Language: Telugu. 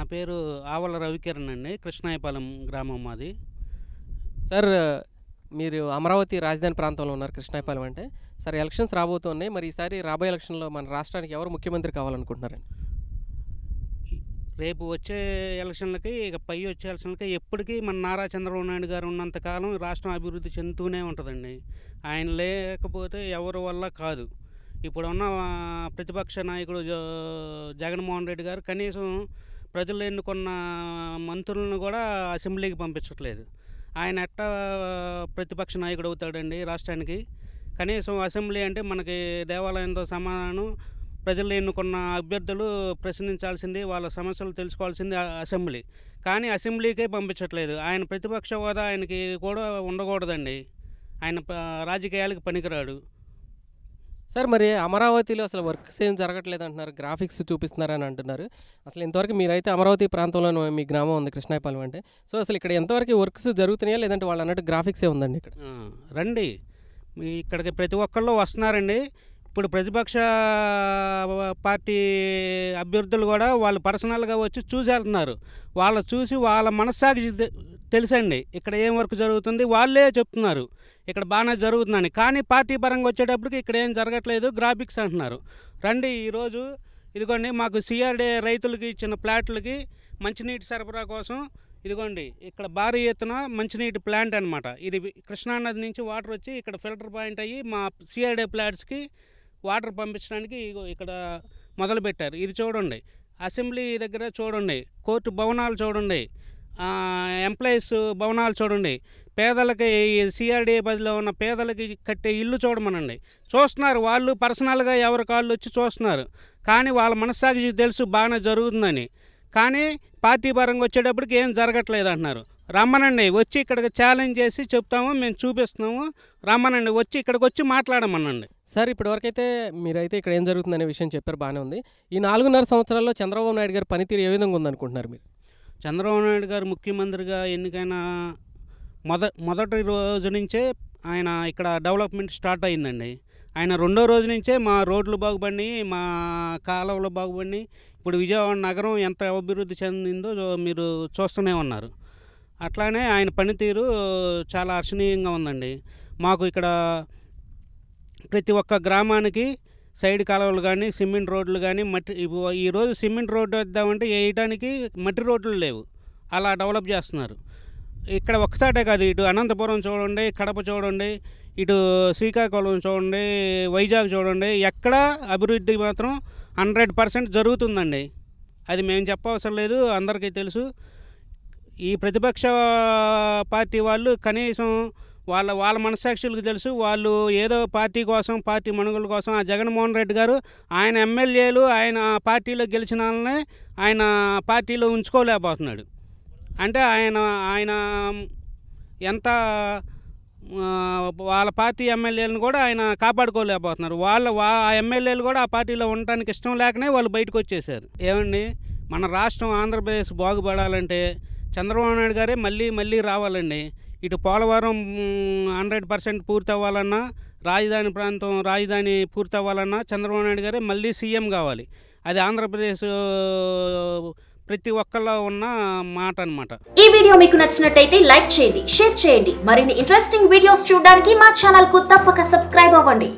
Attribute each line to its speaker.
Speaker 1: నా పేరు ఆవల రవికిరణ్ అండి. కృష్ణాయపాలెం గ్రామం మాది.
Speaker 2: సార్ మీరు అమరావతి రాజధాని ప్రాంతంలో ఉన్నారు కృష్ణాయపాలెం అంటే. సార్ ఎలక్షన్స్ రాబోతున్నాయి. మరి ఈసారి రాబోయే ఎలక్షన్లో మన రాష్ట్రానికి ఎవరు ముఖ్యమంత్రి కావాలనుకుంటున్నారండి?
Speaker 1: రేపు వచ్చే ఎలక్షన్లకి ఇక పై వచ్చే ఎలక్షన్లకి ఎప్పటికీ మన నారా చంద్రబాబు నాయుడు గారు ఉన్నంతకాలం రాష్ట్రం అభివృద్ధి చెందుతూనే ఉంటుందండి. ఆయన లేకపోతే ఎవరి వల్ల కాదు. ఇప్పుడున్న ప్రతిపక్ష నాయకుడు జగన్మోహన్ రెడ్డి గారు కనీసం ప్రజలు ఎన్నుకున్న మంత్రులను కూడా అసెంబ్లీకి పంపించట్లేదు. ఆయన ఎట్టా ప్రతిపక్ష నాయకుడు అవుతాడండి రాష్ట్రానికి? కనీసం అసెంబ్లీ అంటే మనకి దేవాలయంతో సమానం ప్రజలు ఎన్నుకున్న అభ్యర్థులు ప్రశ్నించాల్సింది వాళ్ళ సమస్యలు తెలుసుకోవాల్సింది అసెంబ్లీ. కానీ అసెంబ్లీకే పంపించట్లేదు. ఆయన ప్రతిపక్ష హోదా ఆయనకి కూడా ఉండకూడదండి. ఆయన రాజకీయాలకు పనికిరాడు.
Speaker 2: సార్ మరి అమరావతిలో అసలు వర్క్స్ ఏం జరగట్లేదు అంటున్నారు గ్రాఫిక్స్ చూపిస్తున్నారని అంటున్నారు. అసలు ఇంతవరకు మీరైతే అమరావతి ప్రాంతంలో మీ గ్రామం ఉంది కృష్ణాయపాలెం అంటే. సో అసలు ఇక్కడ ఎంతవరకు వర్క్స్ జరుగుతున్నాయా? లేదంటే వాళ్ళు అన్నట్టు గ్రాఫిక్సే ఉందండి ఇక్కడ?
Speaker 1: రండి. మీ ఇక్కడికి ప్రతి ఒక్కళ్ళు వస్తున్నారండి. ఇప్పుడు ప్రతిపక్ష పార్టీ అభ్యర్థులు కూడా వాళ్ళు పర్సనల్గా వచ్చి చూసి వెళ్తున్నారు వాళ్ళు చూసి వాళ్ళ మనస్సాక్షి తె- తెలుసండి. ఇక్కడ ఏం వర్క్ జరుగుతుంది? వాళ్ళే చెప్తున్నారు. ఇక్కడ బాగానే జరుగుతుందని. కానీ పార్టీ పరంగా వచ్చేటప్పటికి ఇక్కడ ఏం జరగట్లేదు. గ్రాఫిక్స్ అంటున్నారు. రండి ఈరోజు ఇదిగోండి మాకు సిఆర్డే రైతులకి ఇచ్చిన ప్లాట్లకి మంచినీటి సరఫరా కోసం ఇదిగోండి ఇక్కడ భారీ ఎత్తున మంచినీటి ప్లాంట్ అనమాట ఇది కృష్ణానది నుంచి వాటర్ వచ్చి ఇక్కడ ఫిల్టర్ పాయింట్ అయ్యి మా సిఆర్డే ప్లాట్స్కి వాటర్ పంపించడానికి ఇక్కడ మొదలుపెట్టారు. ఇది చూడండి. అసెంబ్లీ దగ్గర చూడండి. కోర్టు భవనాలు చూడండి. ఎంప్లాయీస్ భవనాలు చూడండి. పేదలకి సిఆర్డీ బదిలో ఉన్న పేదలకి కట్టే ఇల్లు చూడమనండి. చూస్తున్నారు. వాళ్ళు పర్సనల్గా ఎవరి కాళ్ళు వచ్చి చూస్తున్నారు. కానీ వాళ్ళ మనస్సాక్షి తెలుసు బాగానే జరుగుతుందని. కానీ పార్టీ పరంగా వచ్చేటప్పటికి ఏం జరగట్లేదు అంటున్నారు. రమ్మనండి వచ్చి ఇక్కడికి ఛాలెంజ్ చేసి చెప్తాము మేము చూపిస్తున్నాము. రమ్మనండి వచ్చి ఇక్కడికి వచ్చి మాట్లాడమనండి.
Speaker 2: సార్ ఇప్పటివరకైతే మీరైతే ఇక్కడ ఏం జరుగుతుందనే విషయం చెప్పారు బాగానే ఉంది. ఈ నాలుగున్నర సంవత్సరాల్లో చంద్రబాబు నాయుడు గారి పనితీరు ఏ విధంగా ఉందనుకుంటున్నారు మీరు?
Speaker 1: చంద్రబాబు నాయుడు గారు ముఖ్యమంత్రిగా ఎన్నికైన మొద మొదటి రోజు నుంచే ఆయన ఇక్కడ డెవలప్మెంట్ స్టార్ట్ అయిందండి. ఆయన రెండో రోజు నుంచే మా రోడ్లు బాగుపడినాయి మా కాలువలు బాగుపడినాయి. ఇప్పుడు విజయవాడ నగరం ఎంత అభివృద్ధి చెందిందో మీరు చూస్తూనే ఉన్నారు. అట్లానే ఆయన పనితీరు చాలా అర్చనీయంగా ఉందండి. మాకు ఇక్కడ ప్రతి ఒక్క గ్రామానికి సైడ్ కాలువలు కానీ సిమెంట్ రోడ్లు కానీ మట్టి ఈరోజు సిమెంట్ రోడ్డు వేద్దామంటే వేయటానికి మట్టి రోడ్లు లేవు. అలా డెవలప్ చేస్తున్నారు. ఇక్కడ ఒక్కసాటే కాదు ఇటు అనంతపురం చూడండి కడప చూడండి ఇటు శ్రీకాకుళం చూడండి వైజాగ్ చూడండి ఎక్కడ అభివృద్ధి మాత్రం హండ్రెడ్ పర్సెంట్ జరుగుతుందండి. అది మేము చెప్పవసరం లేదు అందరికీ తెలుసు. ఈ ప్రతిపక్ష పార్టీ వాళ్ళు కనీసం వాళ్ళ వాళ్ళ మనస్సాక్షులకు తెలుసు. వాళ్ళు ఏదో పార్టీ కోసం పార్టీ మనుగోల కోసం ఆ జగన్మోహన్ రెడ్డి గారు ఆయన ఎమ్మెల్యేలు ఆయన పార్టీలో గెలిచిన వాళ్ళనే ఆయన పార్టీలో ఉంచుకోలేకపోతున్నాడు. అంటే ఆయన ఆయన ఎంత వాళ్ళ పార్టీ ఎమ్మెల్యేలను కూడా ఆయన కాపాడుకోలేకపోతున్నారు. వాళ్ళ వా ఆ ఎమ్మెల్యేలు కూడా ఆ పార్టీలో ఉండటానికి ఇష్టం లేకనే వాళ్ళు బయటకు వచ్చేసారు ఏమండి? మన రాష్ట్రం ఆంధ్రప్రదేశ్ బాగుపడాలంటే చంద్రబాబు నాయుడు గారే మళ్ళీ మళ్ళీ రావాలండి. ఇటు పోలవరం హండ్రెడ్ పర్సెంట్ పూర్తి అవ్వాలన్నా రాజధాని ప్రాంతం రాజధాని పూర్తి అవ్వాలన్నా చంద్రబాబు నాయుడు గారే మళ్ళీ సీఎం కావాలి. అది ఆంధ్రప్రదేశ్ ప్రతి ఒక్కళ్ళ ఉన్న మాట అనమాట
Speaker 3: ఈ వీడియో మీకు నచ్చినట్టయితే లైక్ చేయండి షేర్ చేయండి. మరిన్ని ఇంట్రెస్టింగ్ వీడియోస్ చూడడానికి మా ఛానల్కు తప్పక సబ్స్క్రైబ్ అవ్వండి.